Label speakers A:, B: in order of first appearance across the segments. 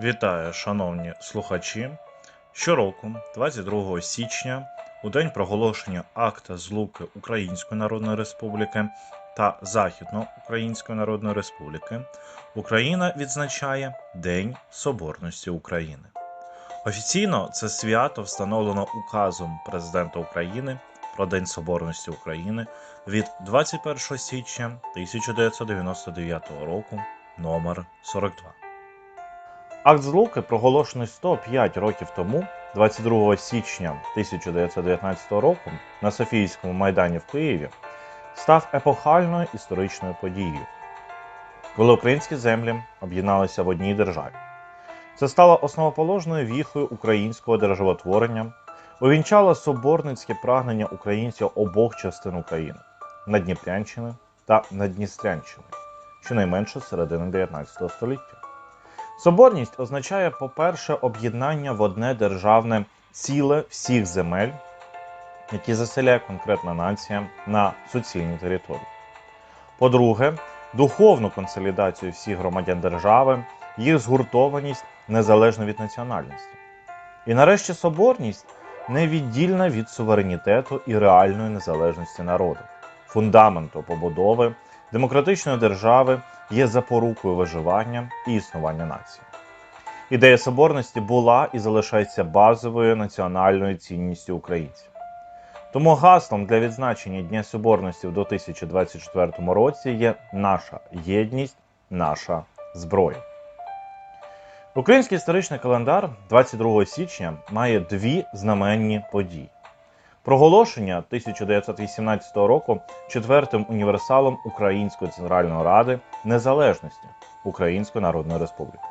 A: Вітаю, шановні слухачі. Щороку, 22 січня, у день проголошення акта злуки Української Народної Республіки та Західноукраїнської Народної Республіки, Україна відзначає День Соборності України. Офіційно це свято встановлено указом Президента України про День Соборності України від 21 січня 1999 року номер 42. Акт злуки, проголошений 105 років тому, 22 січня 1919 року, на Софійському майдані в Києві, став епохальною історичною подією, коли українські землі об'єдналися в одній державі. Це стало основоположною віхою українського державотворення, увінчало соборницьке прагнення українців обох частин України Надніпрянщини та Надністрянщини, щонайменше середини 19 століття. Соборність означає, по-перше, об'єднання в одне державне ціле всіх земель, які заселяє конкретна нація на суцільній території. По-друге, духовну консолідацію всіх громадян держави, їх згуртованість незалежно від національності. І нарешті соборність невіддільна від суверенітету і реальної незалежності народу, фундаменту побудови демократичної держави є запорукою виживання і існування нації. Ідея соборності була і залишається базовою національною цінністю українців. Тому гаслом для відзначення Дня Соборності в 2024 році є наша єдність, наша зброя. Український історичний календар 22 січня має дві знаменні події. Проголошення 1918 року четвертим універсалом Української Центральної Ради Незалежності Української Народної Республіки.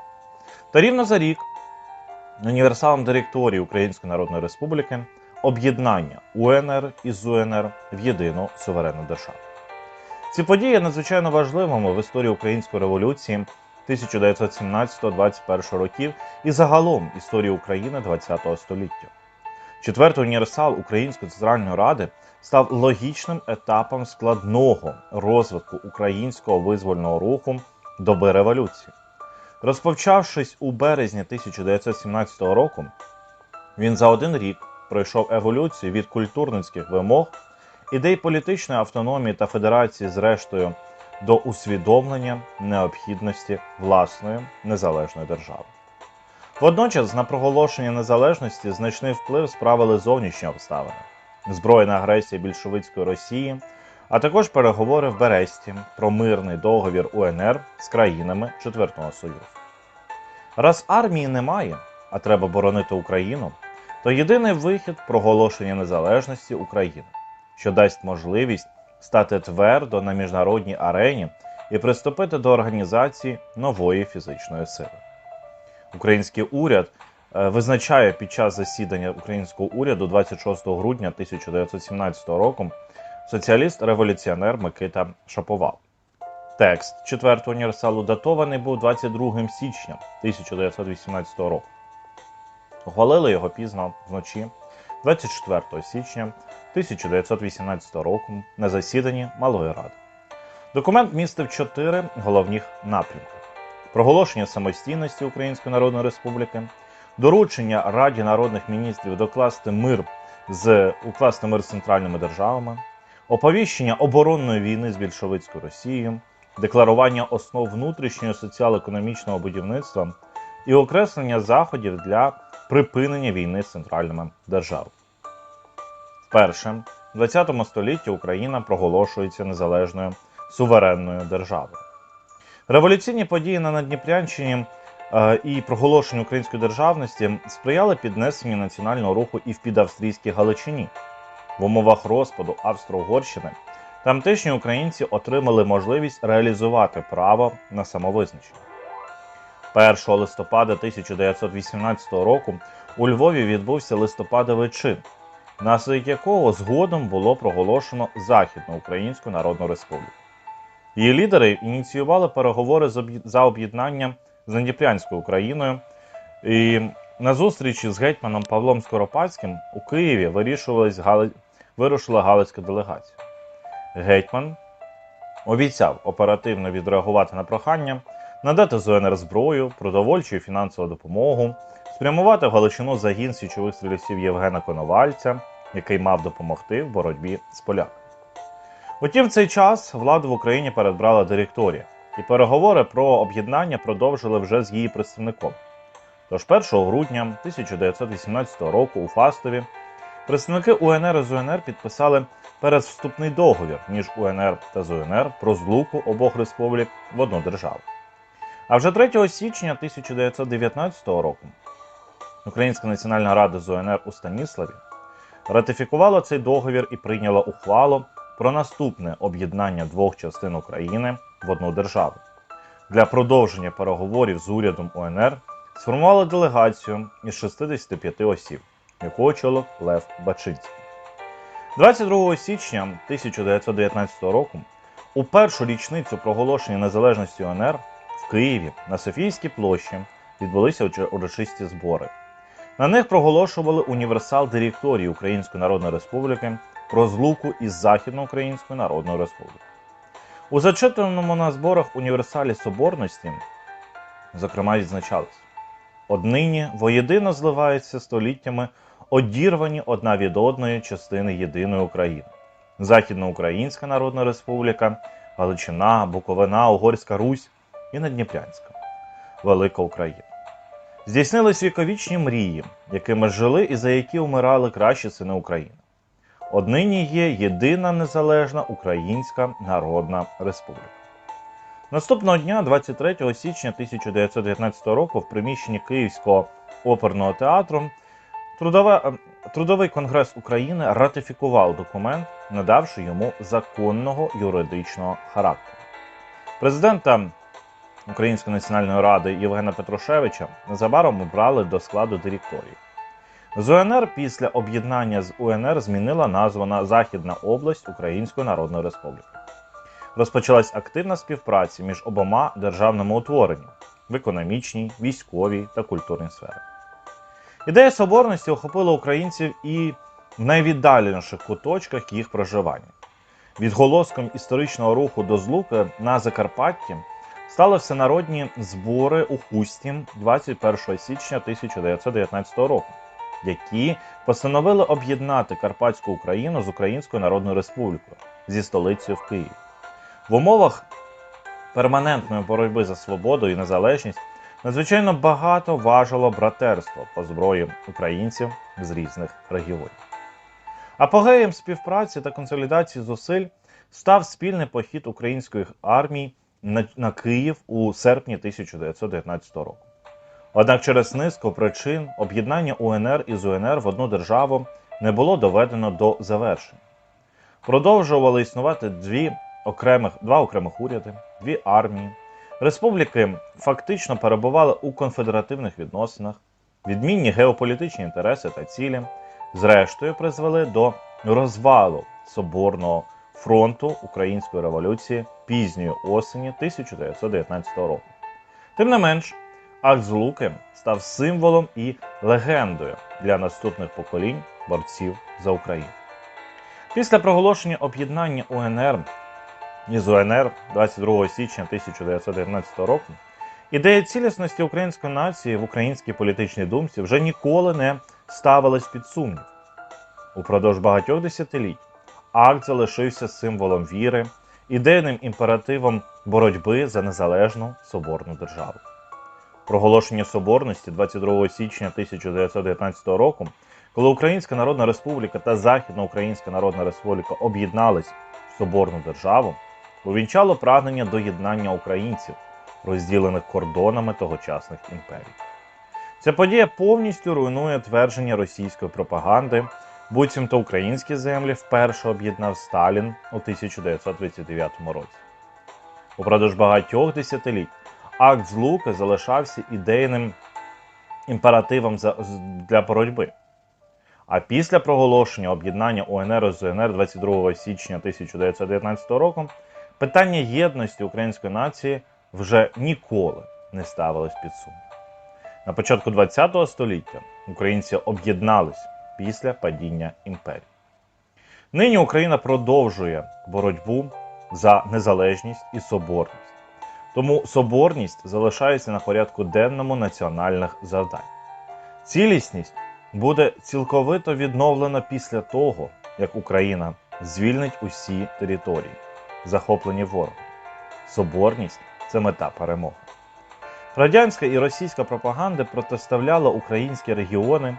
A: Та рівно за рік універсалом директорії Української Народної Республіки об'єднання УНР із УНР в єдину суверенну державу. Ці події є надзвичайно важливими в історії української революції 1917-21 років і загалом історії України ХХ століття. Четвертий універсал Української центральної ради став логічним етапом складного розвитку українського визвольного руху доби революції. Розпочавшись у березні 1917 року, він за один рік пройшов еволюцію від культурницьких вимог, ідей політичної автономії та федерації, зрештою, до усвідомлення необхідності власної незалежної держави. Водночас на проголошення незалежності значний вплив справили зовнішні обставини, збройна агресія більшовицької Росії, а також переговори в Бересті про мирний договір УНР з країнами Четвертого Союзу. Раз армії немає, а треба боронити Україну, то єдиний вихід проголошення незалежності України, що дасть можливість стати твердо на міжнародній арені і приступити до організації нової фізичної сили. Український уряд е, визначає під час засідання українського уряду 26 грудня 1917 року соціаліст-революціонер Микита Шаповал. Текст четвертого універсалу датований був 22 січня 1918 року. Ухвалили його пізно вночі, 24 січня 1918 року на засіданні Малої Ради. Документ містив чотири головних напрямки: проголошення самостійності Української Народної Республіки, доручення Раді народних міністрів докласти мир з укласти мир з центральними державами, оповіщення оборонної війни з більшовицькою Росією, декларування основ внутрішнього соціал-економічного будівництва і окреслення заходів для припинення війни з центральними державами. Вперше в ХХ столітті Україна проголошується незалежною суверенною державою. Революційні події на Надніпрянщині е, і проголошенню української державності сприяли піднесенню національного руху і в підавстрійській Галичині. В умовах розпаду Австро-Угорщини тамтешні українці отримали можливість реалізувати право на самовизначення. 1 листопада 1918 року у Львові відбувся листопадовий чин, внаслідок якого згодом було проголошено Західноукраїнську Народну Республіку. Її лідери ініціювали переговори за об'єднання з Надніпрянською Україною. І на зустрічі з гетьманом Павлом Скоропадським у Києві Гали... вирушила галицька делегація. Гетьман обіцяв оперативно відреагувати на прохання надати ЗУНР зброю, продовольчу і фінансову допомогу, спрямувати в Галичину загін січових стрільців Євгена Коновальця, який мав допомогти в боротьбі з поляками. Утім, в цей час владу в Україні передбрала директорія, і переговори про об'єднання продовжили вже з її представником. Тож 1 грудня 1918 року у Фастові представники УНР і ЗУНР підписали передвступний договір між УНР та ЗУНР про злуку обох республік в одну державу. А вже 3 січня 1919 року Українська Національна Рада ЗУНР у Станіславі ратифікувала цей договір і прийняла ухвалу про наступне об'єднання двох частин України в одну державу. Для продовження переговорів з урядом УНР сформували делегацію із 65 осіб, яку очолив Лев Бачинський. 22 січня 1919 року, у першу річницю проголошення незалежності УНР в Києві на Софійській площі відбулися урочисті збори. На них проголошували універсал директорії Української Народної Республіки про злуку із Західноукраїнською Народною Республікою. У зачитаному на зборах універсалі Соборності, зокрема, відзначалось: однині воєдино зливаються століттями одірвані одна від одної частини єдиної України: Західноукраїнська Народна Республіка, Галичина, Буковина, Угорська Русь і Надніпрянська, Велика Україна. Здійснились віковічні мрії, якими жили і за які умирали кращі сини України. Однині є єдина незалежна Українська Народна Республіка. Наступного дня, 23 січня 1919 року, в приміщенні Київського оперного театру Трудове, е, Трудовий конгрес України ратифікував документ, надавши йому законного юридичного характеру. Президента Української національної ради Євгена Петрушевича незабаром обрали до складу директорії. З УНР після об'єднання з УНР змінила назву на Західна область Української Народної Республіки. Розпочалась активна співпраця між обома державними утвореннями в економічній, військовій та культурній сферах. Ідея соборності охопила українців і в найвіддаленіших куточках їх проживання. Відголоском історичного руху до злуки на Закарпатті стали всенародні збори у Хусті 21 січня 1919 року, які постановили об'єднати Карпатську Україну з Українською Народною Республікою зі столицею в Києві. В умовах перманентної боротьби за свободу і незалежність надзвичайно багато важило братерство по зброї українців з різних регіонів. Апогеєм співпраці та консолідації зусиль став спільний похід української армії на, на Київ у серпні 1919 року. Однак через низку причин об'єднання УНР із УНР в одну державу не було доведено до завершення. Продовжували існувати дві окремих, два окремих уряди, дві армії. Республіки фактично перебували у конфедеративних відносинах, відмінні геополітичні інтереси та цілі, зрештою призвели до розвалу Соборного фронту Української революції пізньої осені 1919 року. Тим не менш, акт став символом і легендою для наступних поколінь борців за Україну. Після проголошення об'єднання УНР із УНР 22 січня 1919 року ідея цілісності української нації в українській політичній думці вже ніколи не ставилась під сумнів. Упродовж багатьох десятиліть акт залишився символом віри, ідейним імперативом боротьби за незалежну соборну державу. Проголошення соборності 22 січня 1919 року, коли Українська Народна Республіка та Західноукраїнська Народна Республіка об'єднались в соборну державу, увінчало прагнення до єднання українців, розділених кордонами тогочасних імперій. Ця подія повністю руйнує твердження російської пропаганди, буцімто українські землі вперше об'єднав Сталін у 1939 році. Упродовж багатьох десятиліть акт Злуки залишався ідейним імперативом для боротьби. А після проголошення об'єднання УНР з УНР 22 січня 1919 року питання єдності української нації вже ніколи не ставилось під сумнів. На початку ХХ століття українці об'єднались після падіння імперії. Нині Україна продовжує боротьбу за незалежність і соборність. Тому соборність залишається на порядку денному національних завдань. Цілісність буде цілковито відновлена після того, як Україна звільнить усі території, захоплені ворогом. Соборність це мета перемоги. Радянська і російська пропаганда протиставляла українські регіони,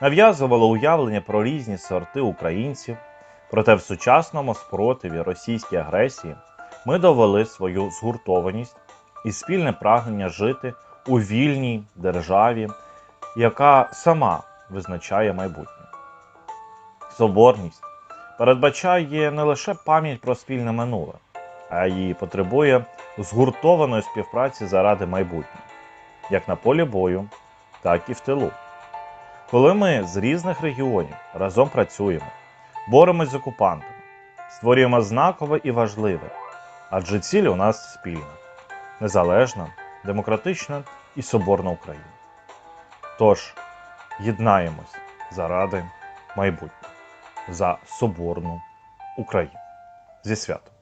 A: нав'язувала уявлення про різні сорти українців, проте в сучасному спротиві російській агресії ми довели свою згуртованість і спільне прагнення жити у вільній державі, яка сама визначає майбутнє. Соборність передбачає не лише пам'ять про спільне минуле, а й потребує згуртованої співпраці заради майбутнього, як на полі бою, так і в тилу. Коли ми з різних регіонів разом працюємо, боремось з окупантами, створюємо знакове і важливе, адже ціль у нас спільна, незалежна, демократична і соборна Україна. Тож, єднаємось заради майбутнього, за соборну Україну. Зі святом!